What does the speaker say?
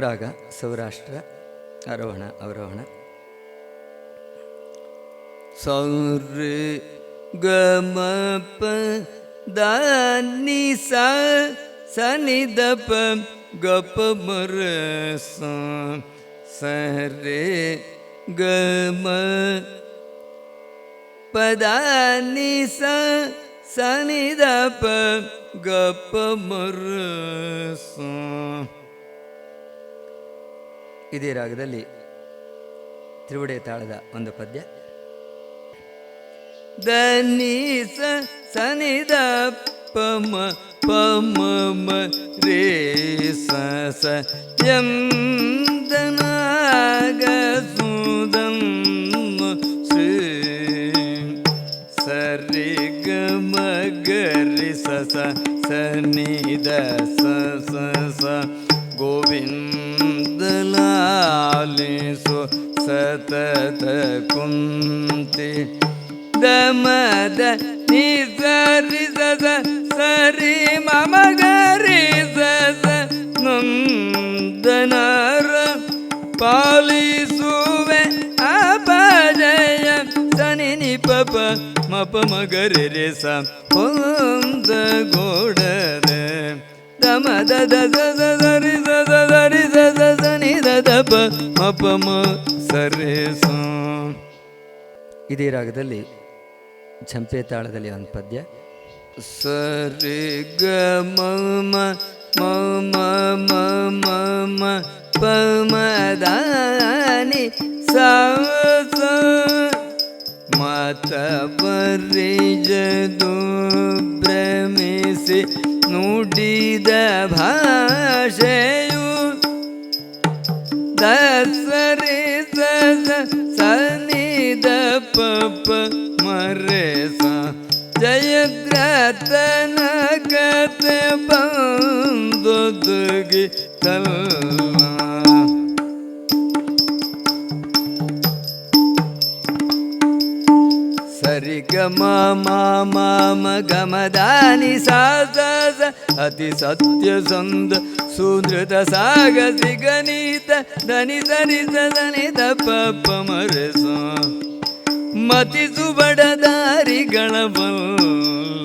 ರಾಗ, ಸೌರಾಷ್ಟ್ರ ಆರೋಹಣ ಅವರೋಹಣ. ಸೌರಿ ಗಮ ಪ ದಾನಿ ಸ ಸನಿ ದ ಪ ಗಪ ಮರ ಸ ಸರೆ ಗಮ ಪದಾನಿ ಸ ಸನಿ ದ ಪ ಗಪ ಮರ ಸ ಇದೇ ರಾಗದಲ್ಲಿ ತ್ರಿವುಡೆ ತಾಳದ ಒಂದು ಪದ್ಯ. ದನಿ ಸ ಸನಿ ದ ಪಮ ಪಮ ಮ ರೇ ಸ ಸ ಯಂ ಸುದಂ ಸರಿ ಗ ಮ ಗ ರಿ ಸ ಸ ಸ ನಿ ದ ಸ ಸ ಸ ಗೋವಿಂದ ಸತತ ಕುಂತಿ ದಮದ ನಿ ಸರಿ ಸ ಸ ಸರಿ ಮಮ ಗರಿ ಸ ಸ ನಂದನರ ಪಾಲಿಸುವೆ ಅಪಜಯ ಸನಿ ನಿ ಪಪ ಮಪ ಮಗರಿ ರೆ ಸ ಗೋಡರೆ ದಮದ ದ ದ ದ ರಿ ನಿ ಮಪಮ ಸರೇಸ. ಇದೇ ರಾಗದಲ್ಲಿ ಝಂಪೆ ತಾಳದಲ್ಲಿ ಒಂದು ಪದ್ಯ. ಸರಿ ಗ ಮ ಮ ಮ ಮ ಮ ಮ ಮ ಪ ಮ ದ ನಿ ಸ ಮತ ಬರಿಜದು ಭ್ರಮಿಸಿ ನುಡಿದ ಭಾಷೆಯು ದಸರಿ ಸನಿ ದ ಪಪ ಮರೆ ಸ ಜಯದ್ರತನ ಕತೆ ಬಂದೊದಗಿ ತಲ್ಲ ಸರಿ ಗ ಮಾಮ ಗಮದಾನಿ ಸಾ ಅತಿ ಸತ್ಯ, ಸಂದ ಸುನೃತ ಸಾಗಸಿ ಗಣಿತ ಧನಿ, ಸರಿ, ಸ ಧನಿ ದ ಪ ಪ ಮರೆ, ಸ. ಮತಿ, ಸುಬಡ, ದಾರಿಗಳ ಬಲ್ಲ